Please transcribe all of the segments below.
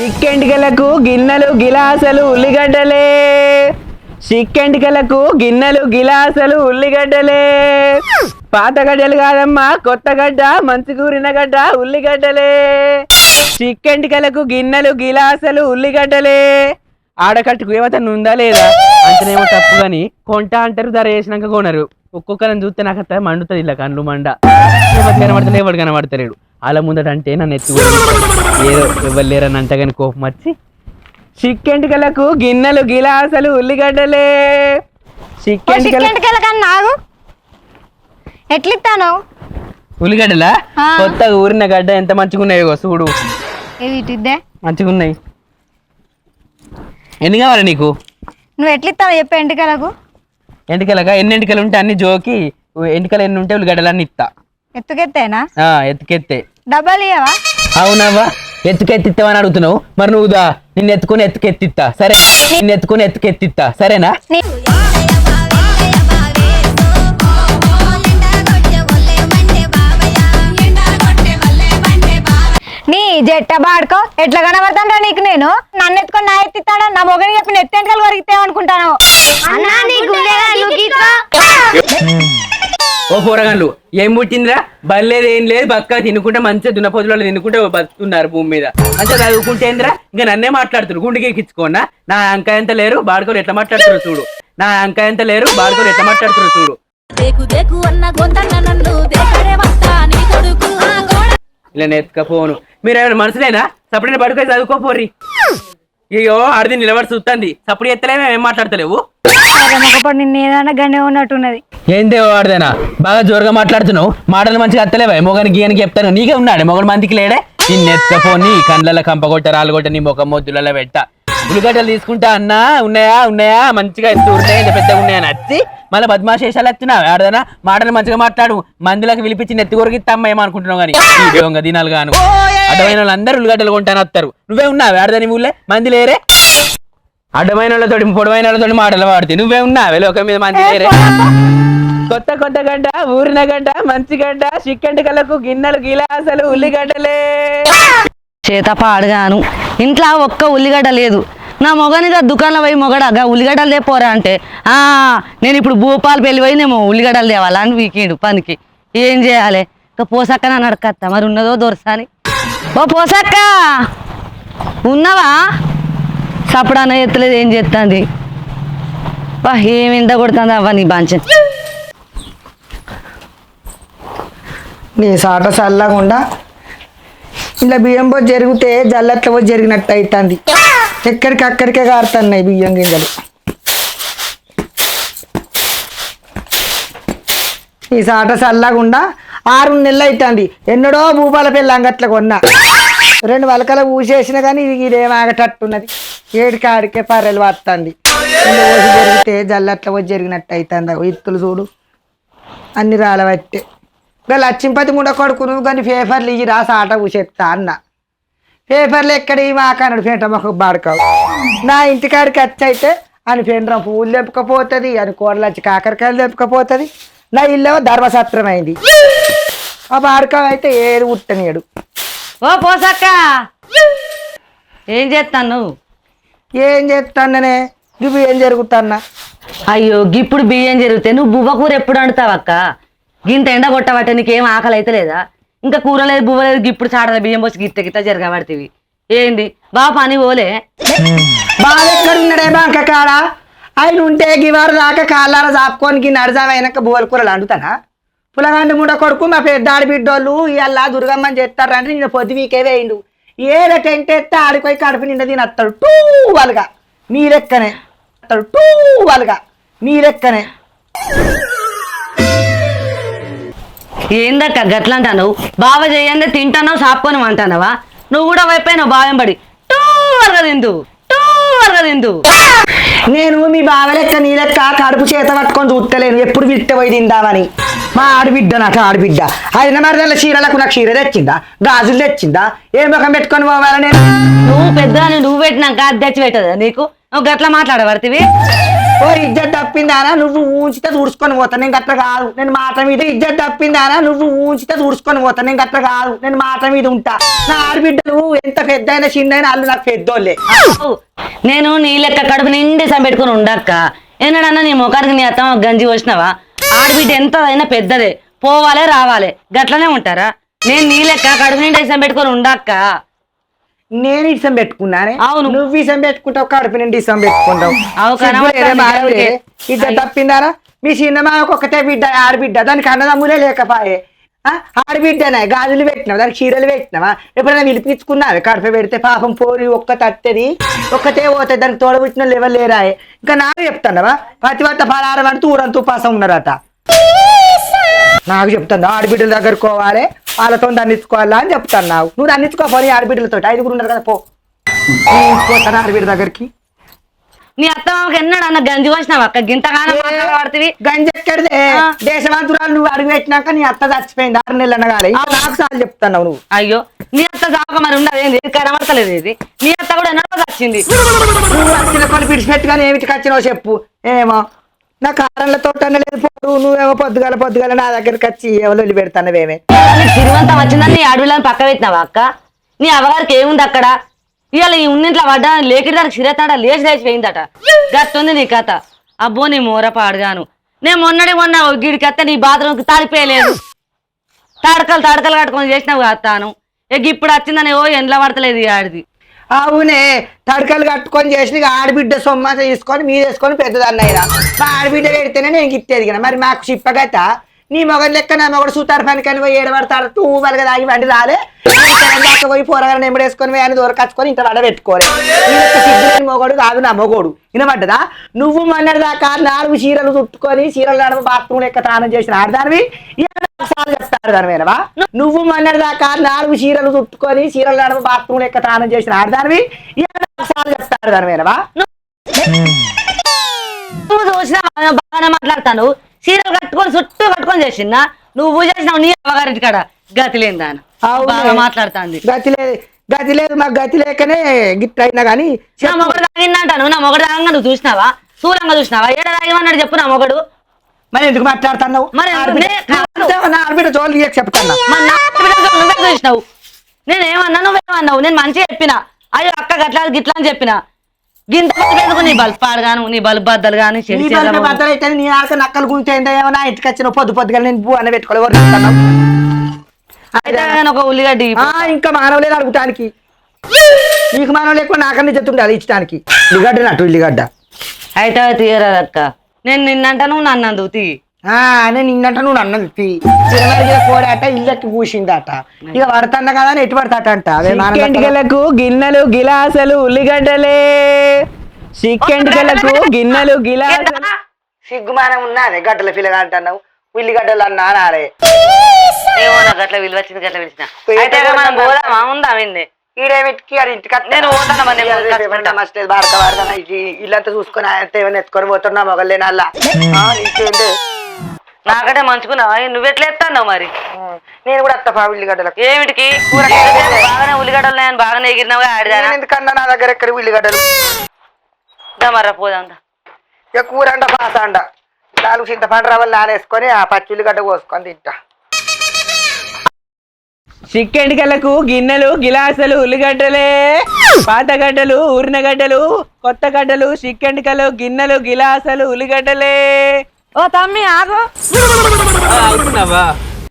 చిక్కెంటికలకు గిన్నెలు గిలాసలు ఉల్లిగడ్డలే. చిక్కెంటికలకు గిన్నెలు గిలాసలు ఉల్లిగడ్డలే. పాత గడ్డలు కాదమ్మా కొత్త గడ్డ మంచి కూరిన గడ్డ ఉల్లిగడ్డలే. చిక్కెంటికలకు గిన్నెలు గిలాసలు ఉల్లిగడ్డలే. ఆడకట్టుకు ఏమైనా ఉందా లేదా? అంతనేమో తప్పు కానీ కొంట అంటారు ధర వేసినాక కొనరు. ఒక్కొక్కరిని చూస్తే నాకు మండుతుంది ఇలా కండ్లు మండ. ఎవరు కనబడతలేడు. అలా ముందట అంటే నన్ను ఎత్తు ఏదో ఎవరు లేరని అంటగాని కోపం వచ్చి చిక్కెంటికలకు గిన్నెలు గిలాసలు ఉల్లిగడ్డలే. చిక్కెంటికల నాగు ఎట్లిస్తాను ఉల్లిగడ్డలా. కొత్తగా ఊరిన గడ్డ ఎంత మంచిగా ఉన్నాయో చూడు. మంచిగా ఉన్నాయి ఎన్ని కావాలి నీకు? నువ్వు ఎట్లిస్తావు చెప్పు ఎంటికలకు. ఎంటికలగా ఎన్ని ఎంటికలు ఉంటే అన్ని జోకి ఎంటికలు ఎన్ని ఉంటే ఉల్లిగడ్డలు అన్ని ఇస్తా ఎత్తుకెత్తేనా? ఆ, ఎత్తుకెత్తే. డబ్బాలు ఇయ్యవా? అవునవ్వా? ఎత్తుకెత్తిస్తావని అడుగుతున్నావు. మరి నువ్వు దా నిన్ను ఎత్తుకొని ఎత్తుకెత్తిస్తా సరే. నిన్ను ఎత్తుకొని ఎత్తుకెత్తిస్తా సరేనా? జట్ట బాడుకో ఎట్లా కనబడతాంటా నీకు నేను? నన్ను ఎత్తుకొని నా ఎత్తిస్తాడా నా మొగని చెప్పి నెత్తి ఎంటకలు వరిగితే అనుకుంటాను. ఓ కూరగాయలు ఏం పుట్టిందిరా? బల్లేదు ఏం లేదు బక్క తినుకుంటే మంచిగా దున్నపోతులు తినుకుంటే బతుకుతున్నారు భూమి మీద. అంటే చదువుకుంటేందిరా ఇంకా నన్నే మాట్లాడుతున్నారు గుండెకి ఎక్కించుకోనా? నా అంకాయ ఎంత లేరు బాడుకోలు ఎట్లా మాట్లాడుతున్నారు చూడు. నా అంకాయ ఎంత లేరు బాడుకోలు ఎట్లా మాట్లాడుతున్నారు చూడు. దేకు దేకు అన్న గొంతన్న నన్ను దేకడే వస్తా నీ కొడుకు ఆ గోడ. ఇలా నెత్తుకపోను మీరు ఏమైనా మనసులేనా సపడిన పడుకొని చదువుకోపోర్రి. అయ్యో ఆడిది నిలబడి చూస్తుంది సప్పుడు ఎత్తలేమో ఏం మాట్లాడతలేవు? నిన్న ఏదైనా గండే ఉన్నట్టున్నది. ఏందే వాడదేనా బాగా జోరుగా మాట్లాడుతున్నావు. మాటలు మంచిగా అత్తలేవా? మొగని గీయనికి చెప్తాను. నీకే ఉన్నాడు మొగడు మందికి లేడే? నిన్ను ఎత్తుకపోని కండ్ల కంపగొట్ట రాలుగొట్ట నీ ముఖం మొద్దులలో పెట్ట. ఉల్లిగడ్డలు తీసుకుంటా అన్నా ఉన్నాయా ఉన్నాయా మంచిగా ఎత్తు ఉన్నాయా పెద్దగా ఉన్నాయని వచ్చి మళ్ళీ బద్మాశేషాలు వచ్చినావు ఆడదనా మాటలు మంచిగా మాట్లాడు. మందులకు పిలిపించి నెత్తి కొరికిత్తమ్మ ఏమనుకుంటున్నావు కానీ దొంగ దినాలు గాను. అడ్డమైన వాళ్ళు అందరూ ఉల్లిగడ్డలు కొంటాను వస్తారు నువ్వే ఉన్నావు? ఆడదని ఊళ్ళే? మంది లేరే? అడ్డమైన వాళ్ళతో పొడవైన వాళ్ళతో మాటలు వాడితే నువ్వే ఉన్నావే? లోకం మీద మంది లేరే? కొత్త కొత్త గడ్డ ఊరిన గడ్డ మంచి గడ్డ కళ్ళకు గిన్నెలు గిలాసలు ఉల్లిగడ్డలే. చేత పాడుగాను. ఇంట్లో ఒక్క ఉల్లిగడ్డ లేదు. నా మొగనిగా దుకాణంలో పోయి మొగడాగా ఉల్లిగడ్డలు తేపోరా అంటే. "ఆ, నేను ఇప్పుడు భూపాలు పెళ్ళి పోయినేమో ఉల్లిగడ్డలు తేవాలా అని వీకిండు పనికి. ఏం చేయాలి? ఇక పోసక్క నన్ను అడగత్తా మరి ఉన్నదో దొరసాని. ఓ పోసక్క! ఉన్నావా? సపడాన ఎత్తలేదు ఏం చేస్తుంది వా ఏం ఎండ కొడుతుంది అవ్వ నీ బాంచన్ నీ సాట చల్లకుండా ఇలా బియ్యం పోయి జరిగితే జల్లట్ల పోయి జరిగినట్టు అవుతుంది ఎక్కడికి అక్కడికే కారుతున్నాయి బియ్యం గింజలు. ఈ సాట చల్లగుండా ఆరు నెలలు అవుతుంది ఎన్నడో భూపాల పిల్ల అంగట్ల కొన్నా. రెండు వలకలు ఊసేసిన కానీ ఇది ఇదేం ఆగటట్టున్నది. ఏడికి ఆడికే పర్రెలు వస్తుంది జరిగితే జల్లట్ల వచ్చి జరిగినట్టు అవుతుంది ఇత్తులు చూడు. అన్ని రాలబట్టే ఇంకా లచ్చింపతి ముండ కొడుకును కానీ పేపర్లు ఇవి రాసి ఆట ఊసేస్తా అన్న. పేపర్లు ఎక్కడ ఈ మాకన్నాడు పేట మొక్క బాడుకావు. నా ఇంటికాడికి వచ్చి అయితే అని పెండ్రం పువ్వులు తెంపకపోతుంది అని కూరలు వచ్చి కాకరకాయలు తెంపకపోతుంది. నా ఇల్లేమో ధర్మసత్రం అయింది ఆ బాడుకావు అయితే ఏది ఉట్టనీయడు ఓ పోసక్క! ఏం చేస్తాను నువ్వు? ఏం చేస్తాననే నువ్వు ఏం జరుగుతున్నా? అయ్యో గిప్పుడు బియ్యం జరిగితే నువ్వు బువ్వ కూర ఎప్పుడు వండుతావక్క? గింత ఎండ కొట్టబట్టే నీకేం ఆకలి అయితే లేదా ఇంకా కూర లేదు బువ్వ లేదు గిప్పుడు చాటల బియ్యం పోసి గిట్ట గిట్ట జరగబడితివి ఏంది? బా పని పోలే. బాగా ఎక్కడున్నాడే బాంక కాడ. ఆయన ఉంటే గివారు దాకా కాళ్ళార చాపుకొని అయినాక బువల కూరలు అండుతానా? పులగండి ముండ కొడుకు మా పెద్దాడి బిడ్డోళ్ళు ఇవాళ దుర్గమ్మని చేస్తారంటే నేను పొద్దు వీకే వేయండు. ఏదో టెంట్ ఎత్తే ఆడిపోయి కడుపు నిండా దీని అత్తడు టూ వాళ్ళుగా మీరెక్కనే. అత్తడు. టూ వాళ్ళుగా మీరెక్కనే. ఏందక్క గట్ల అంటాను బావ చేయండి తింటానో సాపుకొని అంటానవా నువ్వు కూడా వైపోయినావు బావం పడి టూ వరగా తిందు టూ వరగా తిందు. నేను మీ బావ లెక్క నీ లెక్క కడుపు చేత పట్టుకొని చూస్తలేను ఎప్పుడు విట్ట పోయి తిందామని. మా ఆడబిడ్డ నాకు ఆడబిడ్డ ఆయన మరి చీరలకు నాకు చీర తెచ్చిందా? గాజులు తెచ్చిందా? ఏ ముఖం పెట్టుకొని పోవాలా నేను? నువ్వు పెద్ద నువ్వు పెట్టినాక అది తెచ్చి పెట్టదా నీకు? నువ్వు గట్ల మాట్లాడబడితివి? ఓ ఇజ్జత్ తప్పిందానా నువ్వు ఊంచితే తుడుచుకొని పోతా. నేను గట్ల కాదు. నేను మాట మీద ఇజ్జత్ తప్పిందానా నువ్వు ఊంచితే తుడుచుకొని పోతా. నేను గట్ల కాదు. నేను మాట మీద ఉంటా. నా ఆడబిడ్డలు ఎంత పెద్ద అయినా చిన్న అయినా వాళ్ళు నాకు పెద్దోళ్ళే. నేను నీ లెక్క కడుపు నిండి పెట్టుకుని ఉండక్క. ఏనాడన్నా నీ ముఖానికి నీ అత్తమ్మ గంజి పోసినావా? ఆడబిడ్డ ఎంత అయినా పెద్దదే. పోవాలే రావాలే. గట్లనే ఉంటారా? నేను నీ లెక్క కడుపు నిండి పెట్టుకొని ఉండక్క. నేను ఇసం పెట్టుకున్నానే. అవును. నువ్వు ఇసం పెట్టుకుంటావు కడుపు నుండి ఇసం పెట్టుకుంటావు. ఇజ్జత్ తప్పిందారా? మీ చిన్నమామకు ఒకటే బిడ్డ ఆడబిడ్డ దానికి అన్నదమ్ములే లేకపాయే? ఆడబిడ్డనే గాజులు పెట్టినావా? దానికి చీరలు పెట్టినావా? ఎప్పుడైనా పిలిపించుకున్నావే కడుపు పెడితే పాపం పోరి ఒక్క తట్టది ఒక్కతే పోతే దానికి తోడబుట్టిన లెవెల్ లేరాయే. ఇంకా నాకు చెప్తానవా? పతివత్త పలారం అంటే ఊరంతా ఉపాసం ఉన్నారట నాకు చెప్తాను ఆడబిడ్డల దగ్గరకు పోవాలి. వాళ్ళతో దండించుకోవాలా అని చెప్తాను నాకు నువ్వు దండించుకోపోని ఆడబిడ్డలతో ఐదుగురు ఉన్నారు కదా పో. పోతాను ఆడబిడ్డ దగ్గరికి? నీ అత్తమ్మకి ఎన్నడన్న గంజి పోసినావా అక్క గింతగానం మాట్లాడబడుతుంది గంజెక్కడిదే ఆ. దేశమంతురాలు నువ్వు అడుగు పెట్టినాక నీ అత్త చచ్చిపోయింది. ఆరు నెలలు అనగానే ఇంకా నాకు సార్లు చెప్తున్నావు నువ్వు. అయ్యో నీ అత్త జాక మరి ఉండదు ఏంది? ఇది కనబడతలేదు ఇది. నీ అత్త కూడా ఎన్నడో వచ్చింది నువ్వు వచ్చిన పని పిడిచిపెట్టుగానే ఏమిటికి వచ్చినావు చెప్పు. ఏమో. నా కారంలో తోట లేదు పోరు నువ్వేమో పొద్దుగాల పొద్దుగాల నా దగ్గరికి వచ్చి ఎవరు పెడతానవేమే సిరివంతం వచ్చిందని నీ అడవిలను పక్క పెట్టినావా అక్క? నీ అవ్వగారికి ఏముంది అక్కడ? ఇవాళ ఈ ఉన్నింట్లో పడ్డా లేకిడి దానికి సిరతాడ లేచి లేచిపోయిందట గట్టుంది నీ కథ. అబ్బో నీ మూర పాడుగాను. నేను మొన్నటి మొన్న గిడికి అత్త నీ బాత్రూమ్కి తాడిపోయలేదు తాడకలు తాడకలు కట్టుకొని చేసినావు కదా తాను ఇక ఇప్పుడు వచ్చిందని ఓ ఎండ్ల పడతలేదు ఈ ఆడిది. అవునే తడకలు కట్టుకొని చేసిన ఆడబిడ్డ సొమ్మ తీసుకొని మీరు వేసుకొని పెద్దదన్నయ్య మా ఆడబిడ్డ పెడితేనే నేను ఇచ్చేది కదా. మరి మాకు చిప్పగత నీ మొగడు లెక్క నా మొగడు సూతారు పనికి పోయి ఏడబడతాడు. టూ వరగా దాగి వండి రాలే. దాకా పోయి పోరగానే నెంబడేసుకొని పోయి అని దూరకచ్చుకొని ఇంత వడ పెట్టుకోలే. ఈయనొక్క సిగ్గులేని మొగడు కాదు నా మొగోడు. వినబడ్డదా? నువ్వు మొన్నటి దాకా నాలుగు చీరలు చుట్టుకొని చీరలు నడమ బాత్రూమ్ లెక్క తానం చేసిన ఆడదానివి? చెప్తారు దానివేనవా నువ్వు మొన్నటి దాకా నాలుగు చీరలు చుట్టుకొని చీరలు నడమ బాత్రూమ్ లెక్క తానం చేసిన ఆడదానివి? చెప్తారు దానివేనవా నువ్వు చూసినా బాగానే మాట్లాడతాను. చీరలు కట్టుకొని చుట్టూ కట్టుకొని చేసిందా? నువ్వు చేసినావు నీ అవ్వగారింటి కాడ గతి లేని దాని. బాగా మాట్లాడుతాంది. గతి లేదు గతి లేదు మాకు గతి లేకనే గిట్ అయినా కానీ నా మొగడు తాగిందంటాను. నా మొగడు తాగంగా నువ్వు చూసినావా? సూరంగా చూసినావా? ఏడ తాగమన్నాడు చెప్పు నా మొగడు. మరి ఎందుకు మాట్లాడుతున్నావు? మరి నే- నా జోలు చెప్తాను మరి నా బిడ్డకు నువ్వే చూసినావు. నేను ఏమన్నా నువ్వేమన్నావు? నేను మంచిగా చెప్పిన. అయ్యో అక్క గట్లా గిట్లా అని చెప్పిన. గింత ఎందుకు నీ బల్బ్ పాడగాను నీ బల్బ్ బద్దలు గాని నీ చేతలు బద్దలు అయితే నీ ఆక నక్కలు గుంచేందో ఏమో నా ఇంటికి వచ్చిన పొద్దు పొద్దుగా నేను బూ అని చెప్తున్నావు? అయితే ఒక ఉల్లిగడ్డి ఆ, ఇంకా మానవులేదు అడుగుతానికి నీకు మానవ లేకుండా నాకన్నా చెప్తుండాలి ఇచ్చడానికి ఉల్లిగడ్డ నటు ఉల్లిగడ్డ. అయితే తీయరాదక్క. నేను నిన్నంట నువ్వు నన్ను అందుకు తీ. ఆ, నేను నిన్నట నువ్వు అన్నది కోడాట ఇళ్ళకి పూసిందట. ఇక పడతాన్న కదా అని ఎటు పడతాట అంట అదే గిన్నెలు గిలాసలు ఉల్లిగడ్డలే. చిక్కెంటికలకు గిన్నెలు గిలాసలు. సిగ్గుమానం ఉన్నది గడ్డల పిల్లగా అంటున్నావు. ఉల్లిగడ్డలు అన్నా నారే ఏమో నాకు అట్లా విలువ వచ్చింది గట్ల పిలిచిన. అయితే ఇక మనం పోదామా? ఉందా వింది? ఈడేమిటికి అది ఇంటికి. నేను పోతాను మరి, మస్తు భారత భారత ఇల్లంతా చూసుకొని ఆయన ఏమైనా ఎత్తుకొని పోతున్నా మొగలేనా అలా? ఇంకేంటి నాకంటే మంచుకున్నావా నువ్వెట్లా ఎత్తావు మరి? నేను కూడా అత్త పా ఉల్లిగడ్డలకు ఏమిటికి? బాగానే ఉల్లిగడ్డలు నేను బాగానే నేను ఎందుకన్నా నా దగ్గర ఎక్కడ ఉల్లిగడ్డలు? మర్ర పోదాం ఇక కూర అండ పాత అండ నాలుగు చింతపండు రవ్వలు నానేసుకొని ఆ పచ్చి ఉల్లిగడ్డ కోసుకొని తింటా. చిక్కెంటికలకు గిన్నెలు గిలాసలు ఉల్లిగడ్డలే పాత గడ్డలు ఊరిన గడ్డలు కొత్త గడ్డలు చిక్కెంటికలు గిన్నెలు గిలాసలు ఉల్లిగడ్డలే. ఓ తమ్మి ఆగు.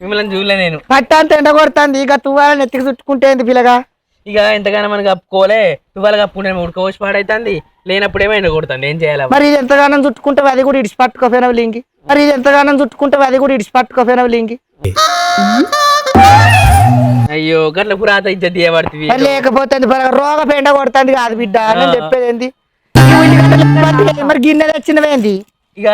మిమ్మల్ని చూడలే నేను. పట్టంత ఎండ కొడుతుంది ఇక తువ్వాలని ఎత్తికి చుట్టుకుంటే ఏంది పిల్లగా. ఇక ఎంతగానో మనకి కప్పుకోలే తువ్వాల కప్పుకుంటే ఉడకపోసి పాడైతుంది. లేనప్పుడేమో ఎండ కొడుతుంది. ఏం చేయాలి మరి ఇది ఎంతగానం చుట్టుకుంటే అది కూడా ఇడిచి పట్టుకోపోయినవి లింగి మరి ఇది ఎంతగానం చుట్టుకుంటే అది కూడా ఇడిచి పట్టుకోపోయినవి లింగి అయ్యో గట్ల పురాత ఇజ్జత్ చేయబడుతుంది. లేకపోతే రోగ పెండ కొడుతుంది కాదు బిడ్డ. నేను చెప్పేది ఏంది? మరి గిన్నె తెచ్చినవేంది? ఇక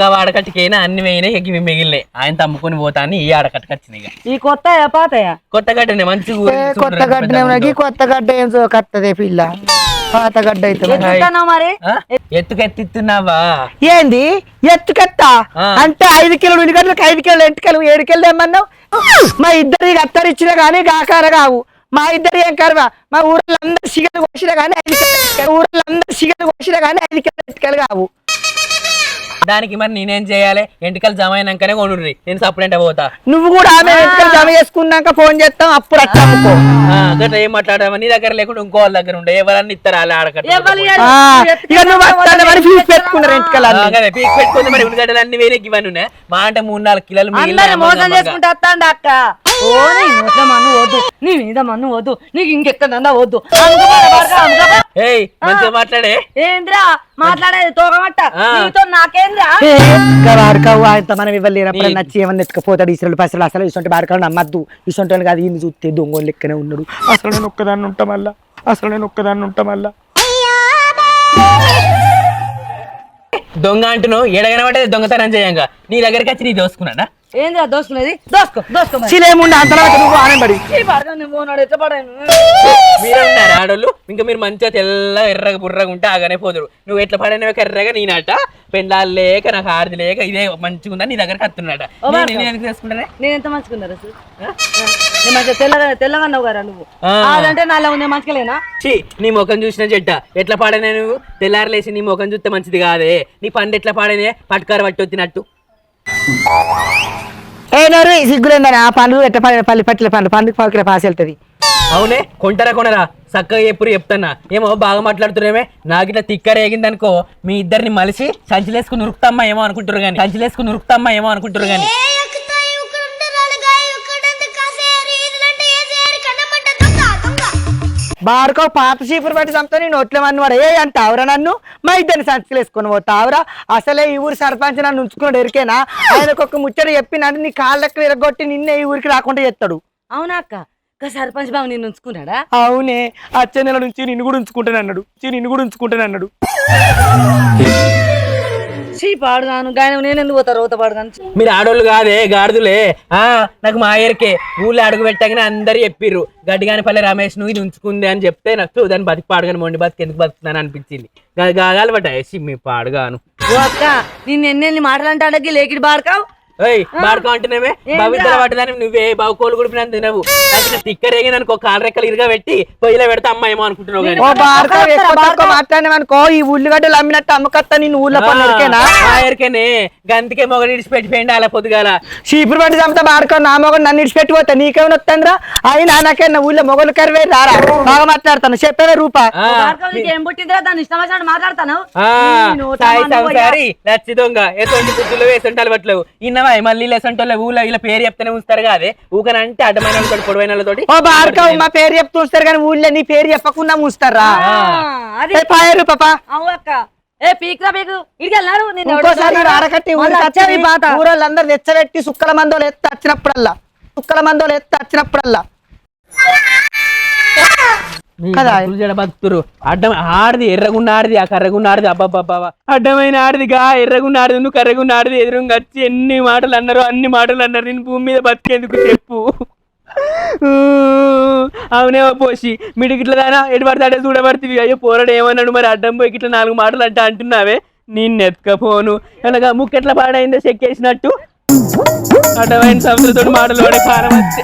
గా ఆడకట్టుకైనా అన్ని వేయినాయి ఇక ఇవి మిగిలినాయి ఆయన తమ్ముకొని పోతా అని ఈ ఆడకట్టుకు వచ్చినాయి ఇక. ఈ కొత్త పాతయా? కొత్త గడ్డనే మంచి ఏ కొత్త గడ్డ ఈ కొత్త గడ్డ ఏం కత్తదే పిల్ల. పాత గడ్డ అయితే మరి? ఎత్తుకెత్తిస్తున్నావా ఏంది? ఎత్తుకెత్తా. అంటే ఐదు కిలోలు ఉల్లిగడ్డలకు ఐదు కిలోలు ఎంటుకలు ఏడు కిలోలు ఏమన్నావు మా ఇద్దరికి అత్తరిచ్చినా కానీ గాకార కావు. మా ఇద్దరు ఏం కరువా? మా ఊర్లో అందరు సిగలు కోసినా కానీ ఐదు ఊర్లో అందరు సిగలు కోసినా కానీ ఐదు కిలోలు ఎంటుకలు కావు. దానికి మరి నేనేం చేయాలి? ఎంటికలు జమ అయినాకనే కొనుర్రి. నేను సపరేట్ పోతా. నువ్వు కూడా ఆమె వెంటనే జమ చేసుకున్నాక ఫోన్ చేస్తాం అప్పుడు అట్లా ఏం మాట్లాడమని నీ దగ్గర లేకుండా ఇంకో వాళ్ళ దగ్గర ఉండే. ఎవరన్నా ఇస్తారా అలా ఆడకట్ట? నువ్వు వస్తానే మరి ఫీజు పెట్టుకున్నారు పీక్ పెట్టుకుంది మరి ఉల్లిగడ్డలు అన్ని వేరే ఇవన్నీ ఉన్నాయి మా అంటే మూడు నాలుగు కిలోలు మోసం. చేసుకుంటా వస్తాండి అక్క. ఓ నీ నోట్ల మన్ను వద్దు. నీ మీద మన్ను వద్దు. నీకు ఇంకెక్కడన్నా వద్దు. ఏయ్ మంచిగా మాట్లాడే. ఏంద్రా? మాట్లాడేది తోగమట్ట ఆ. నీతో నాకేంద్రా? మనం ఇవ్వలేనప్పుడు నచ్చి ఏమన్నా ఎత్తుకపోతాడు? ఇసులు పసలు అసలు ఇసుంటి నమ్మద్దు. ఇసుంటి కాదు ఈయన చూస్తే దొంగ లెక్కనే ఉన్నాడు. అసలు నేను ఒక్కదాన్ని ఉంటా మళ్ళా. అసలు నేను ఒక్కదాన్ని ఉంటా మళ్ళా. దొంగ అంటున్నావు. ఎడగనబట్టే దొంగతనం చేయంగా. నీ దగ్గరికి వచ్చి నీ దోసుకున్నాడా? ఏంద్రా దోసుకునేది దోసుకో దోసుకో. చిలేముండి అంత నువ్వు ఆనంబడి ఎట్లా పడాను మీరే ఉన్నారు ఆడోళ్ళు ఇంకా మీరు మంచిగా తెల్ల ఎర్రగా బుర్రగా ఉంటే ఆగానే పోదురు. నువ్వు ఎట్లా పడినవే ఎర్రగా నేనట పెళ్ళాలు లేక నాకు ఆడది లేక ఇదే మంచిగా ఉందని నీ దగ్గర కత్తున్నాడ నేను ఎందుకు చేసుకుంటానే? నేను ఎంత మంచుకున్నారా సార్? తెల్లగా తెల్లగా అన్నావు కదా నువ్వు. ఆ. అదంటే నాలో నేను మంచిగా ఛీ నీ ముఖం చూసిన చెట్ట ఎట్లా పాడనే నువ్వు? తెల్లారలేసి నీ ముఖం చూస్తే మంచిది కాదే. నీ పండు ఎట్లా పాడనే పట్టుకారు పట్టి వచ్చినట్టు ఏ నోరు సిగ్గులేందని ఆ పండ్లు ఎట్ట పల్లి పల్లి పట్టిల పండ్లు పండుగ పాకిల పాసి వెళ్తుంది. అవునే కొంటరా కొనరా? చక్కగా ఎప్పుడు చెప్తానా ఏమో బాగా మాట్లాడుతున్నామే నాకు ఇట్లా తిక్క రేగిందనుకో మీ ఇద్దరిని మలిసి సంచిలేసుకుని ఉరుకుతామ్మా ఏమో అనుకుంటారు కానీ సంచిలేసుకుని ఉరుకుతామ్మా ఏమో అనుకుంటారు కానీ బారుకో పాత చీపురు పెట్టి చంపుతా నేను ఒట్లే మన్ను వాడు ఏ అంటావురా నన్ను? మా ఇద్దరిని సంచులు వేసుకొని పోతావురా అసలే ఈ ఊరి సర్పంచ్ నన్ను ఉంచుకున్నాడు ఎరికేనా? ఆయనకు ఒక ముచ్చట చెప్పినట్టు నీ కాళ్ళకి ఇరగొట్టి నిన్నే ఈ ఊరికి రాకుండా చేస్తాడు. అవునా అక్క? సర్పంచ్ బాబు నిన్ను ఉంచుకున్నాడా? అవునే. వచ్చే నెల నుంచి నిన్ను కూడా ఉంచుకుంటాను అన్నాడు చి నిన్ను కూడా ఉంచుకుంటాను అన్నాడు చీ పాడుగాను గాయన నేను ఎందుకు పోతా? రోత పాడుగాను మీరు ఆడోళ్ళు కాదే గాడిదులే. ఆ నాకు మా ఆయరకే ఊళ్ళో అడుగు పెట్టగానే అందరు చెప్పిర్రు గడ్డిగానిపల్లి రమేష్ నువ్వు ఇది ఉంచుకుంది అని చెప్తే నాకు దాన్ని బతికి పాడుగాను మొండి బతికి ఎందుకు బతుకుతున్నాను అనిపించింది. గాగాలి బట్ట వేసి మీ పాడుగాను. ఓ అక్క నిన్ను ఎన్నెన్ని మాటలు అంటే అడగి లేకిడి బాడకావు ఏయ్ బాడుకో అంటున్నావే? భవిత్ర పట్టదాని నువ్వే బావుకోలు కూడా పినంత తినవు. నాకు తిక్క రేగిననుకో కాలు రెక్కలు ఇరుగా పెట్టి పొయ్యిలో పెడితే అమ్మ ఏమో అనుకుంటున్నావు మాట్లాడినామనుకో ఈ ఉల్లిగడ్డలు అమ్మినట్టు అమ్మకత్తా నిన్ను ఊళ్ళో ఎరికేనా. ఆయరకనే గంతికే మొగ ఇడిచిపెట్టిపోయింది అలా పొద్దుగాల. చీపురు పట్టి చంపుతా బాడుకో నా మొగడు నన్ను ఇడిచిపెట్టి పోతా నీకేమైనా వస్తాను అయినా నాకేనా ఊళ్ళో మొగలు కరివే రారా బాగా మాట్లాడతాను. చెప్పేవే రూపా. ఆ, నీకు ఏం పుట్టిందిరా? దాన్ని ఇష్టం వచ్చినట్టు మాట్లాడతాను. నీ సాయి సంసారి లచ్చి దొంగ. ఎటువంటి బుద్ధులు వేసంటి అలవట్లేవు. ఇన్నవా మళ్ళీ లేసంటోళ్ళ ఊళ్ళో ఇలా పేరు చెప్తానే ఉంచుతారు కాదే? ఊకనంటే అడ్డమైన వాళ్ళతోటి పొడవైన వాళ్ళతోటి. ఓ మా పేరు చెప్తూ వస్తారు కానీ ఊళ్ళో నీ పేరు చెప్పకుండా ఆ, అది పాయరు పాప అవు అక్క. ఏ పీక్రా పీకు. ఇడికి వెళ్ళారు? నేను ఎవడో ఇంకోసారి చూడరా? ఆడకట్టి మళ్ళీ వచ్చేది పాత ఊరోళ్ళందరూ తెచ్చబెట్టి సుక్కల మందోలు ఎత్తి వచ్చినప్పుడల్లా సుక్కల మందోలు ఎత్తి వచ్చినప్పుడల్లా కదా. బతుకుతురు అడ్డం ఆడిది ఎర్రగున్న ఆడిది ఆ కర్రగున్న ఆడిది అబ్బాబ్బాబా అడ్డమైన ఆడిది గా ఎర్రగున్న ఆడిది నువ్వు కర్రగున్న ఆడిది ఎదురుగా వచ్చి ఎన్ని మాటలు అన్నారు అన్ని మాటలు అన్నారు. నేను భూమి మీద బతికేందుకు చెప్పు. ఊ, అవునేమో పోసి మిడికి ఇట్లా దానా ఎటు అడే చూడబడుతుంది అయ్యో పోరాడు ఏమన్నాడు మరి? అడ్డం పోయి ఇట్లా నాలుగు మాటలు అంటే అంటున్నావే? నేను ఎత్తుకపోను. ఎలాగా ముక్కెట్లా పాడైందో చెక్కేసినట్టు అడ్డమైన సంవత్సరంతో మాటలు పడే వస్తే